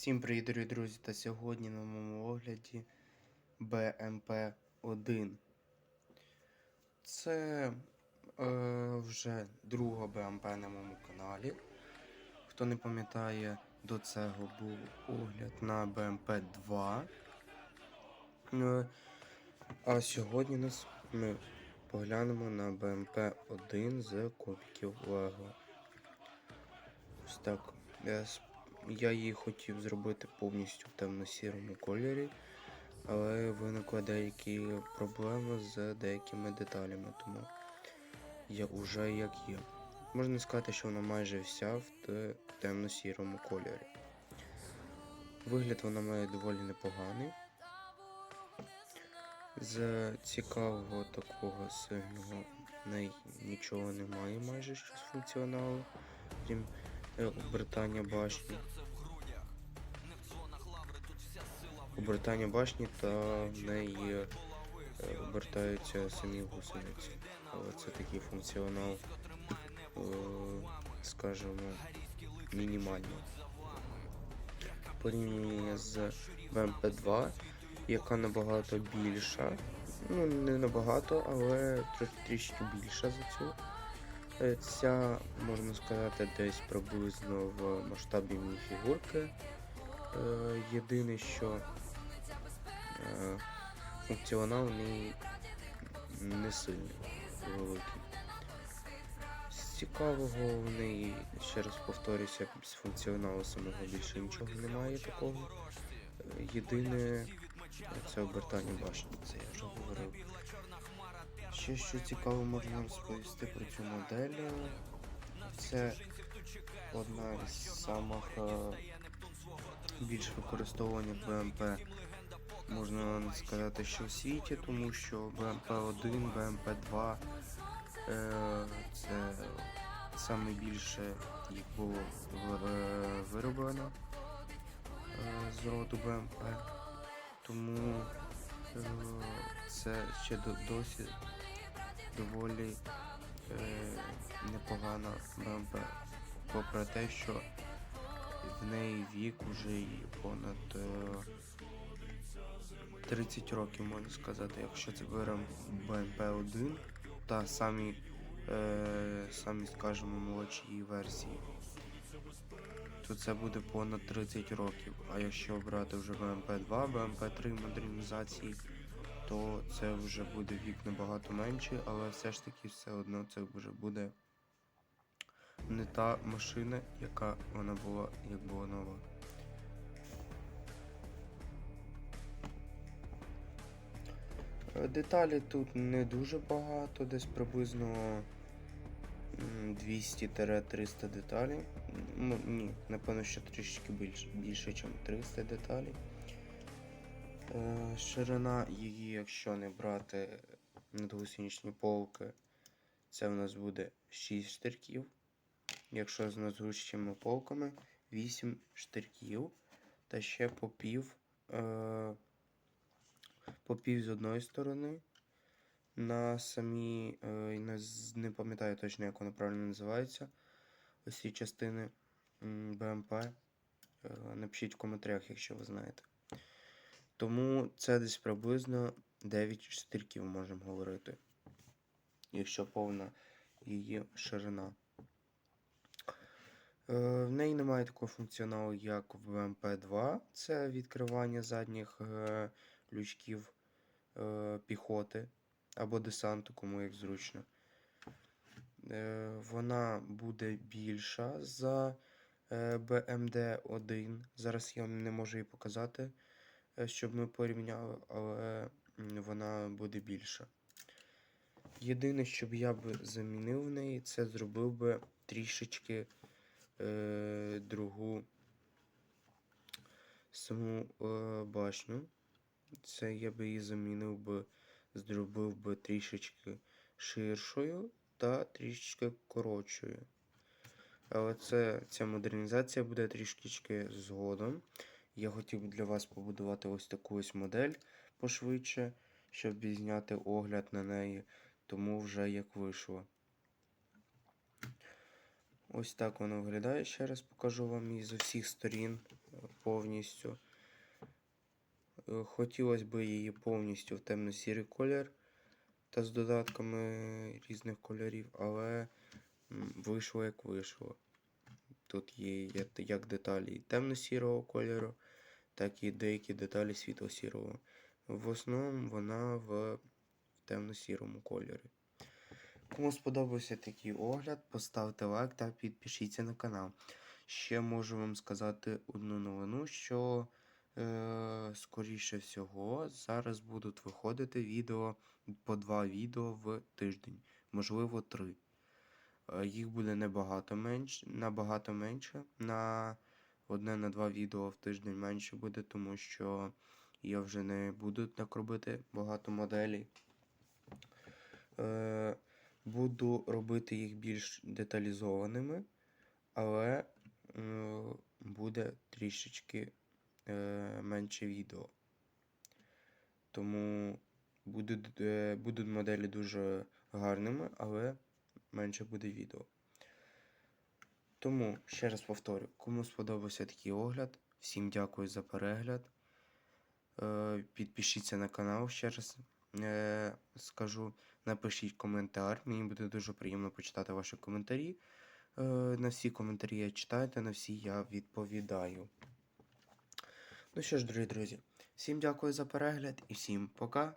Всім привіт, дорогі друзі! Та сьогодні на моєму огляді BMP-1. Це е, вже друга BMP на моєму каналі. Хто не пам'ятає, до цього був огляд на BMP-2. Е, а сьогодні нас ми поглянемо на BMP-1 з копіків Lego. Ось так. С- я її хотів зробити повністю в темно-сірому кольорі, але виникли деякі проблеми з деякими деталями, тому я уже як є. Можна сказати, що вона майже вся в темно-сірому кольорі. Вигляд вона має доволі непоганий. З цікавого такого сильного неї нічого немає майже що з функціоналу, крім е, обертання башні. Обертання башні та в неї е, обертаються самі гусениці. Це такий функціонал, е, скажімо, мінімальний. Порівняно з BMP2, яка набагато більша. Ну, не набагато, але трішки більша за цю. Е, Ця, можна сказати, десь приблизно в масштабі мініфігурки. Єдине, що функціонал в неї не сильний великий. З цікавого в неї, ще раз повторюся, з функціоналу самого більше нічого немає такого. Е, Єдине це обертання башні, це я вже говорив. Ще що цікаво можна розповісти про цю модель. Це одна із самих е, більш використовуваних BMP. Можна сказати, що в світі, тому що BMP1, BMP2 е, це саме більше їх було е, вироблено е, з роду BMP. Тому е, це ще до- досі доволі е, непогана БМП. Попри те, що в неї вік уже і понад е, 30 років, можна сказати, якщо це беремо БМП-1 та самі, е, самі, скажімо, молодші її версії, то це буде понад 30 років. А якщо брати вже БМП-2, БМП-3 модернізації, то це вже буде вік набагато менший, але все ж таки все одно це вже буде не та машина, яка вона була, як була нова. Деталі тут не дуже багато, десь приблизно 200-300 деталей. Ну, ні, напевно, що трішки більше, більше, ніж 300 деталей. Е, Ширина її, якщо не брати надгусеничні полки, це в нас буде 6 штирків. Якщо з надгусеничними полками 8 штирків. Та ще по пів, е, по пів з одної сторони. На самі, е, не, пам'ятаю точно, як воно правильно називається. Ось ці частини БМП. Е, Напишіть в коментарях, якщо ви знаєте. Тому це десь приблизно 9 штирків можемо говорити. Якщо повна її ширина. Е, В неї немає такого функціоналу, як в МП2. Це відкривання задніх лючків е, піхоти або десанту, кому як зручно. Е, Вона буде більша за е, BMD1. Зараз я не можу її показати, е, щоб ми порівняли, але вона буде більша. Єдине, що б я б замінив в неї, це зробив би трішечки е, другу саму е, башню. Це я би її замінив би, зробив би трішечки ширшою та трішечки коротшою. Але це, ця модернізація буде трішечки згодом. Я хотів би для вас побудувати ось таку ось модель пошвидше, щоб зняти огляд на неї, тому вже як вийшло. Ось так воно виглядає. Ще раз покажу вам її з усіх сторін. повністю. Е, Хотілося б її повністю в темно-сірий колір та з додатками різних кольорів, але вийшло як вийшло. Тут є як- деталі темно-сірого кольору, так і деякі деталі світло-сірого. В основному вона в темно-сірому кольорі. Кому сподобався такий огляд, поставте лайк та підпишіться на канал. Ще можу вам сказати одну новину, що скоріше всього зараз будуть виходити відео по два відео в тиждень, можливо, три. Е, Їх буде набагато менше, набагато менше. На одне на два відео в тиждень менше буде, тому що я вже не буду так робити багато моделей. Е, буду робити їх більш деталізованими, але е, буде трішечки е, менше відео. Тому будуть, е, будуть моделі дуже гарними, але менше буде відео. Тому, ще раз повторю, кому сподобався такий огляд, всім дякую за перегляд. Е, Підпишіться на канал ще раз. Скажу, напишіть коментар. Мені буде дуже приємно почитати ваші коментарі. На всі коментарі я читаю, та на всі я відповідаю. Ну що ж, дорогі друзі, всім дякую за перегляд і всім пока.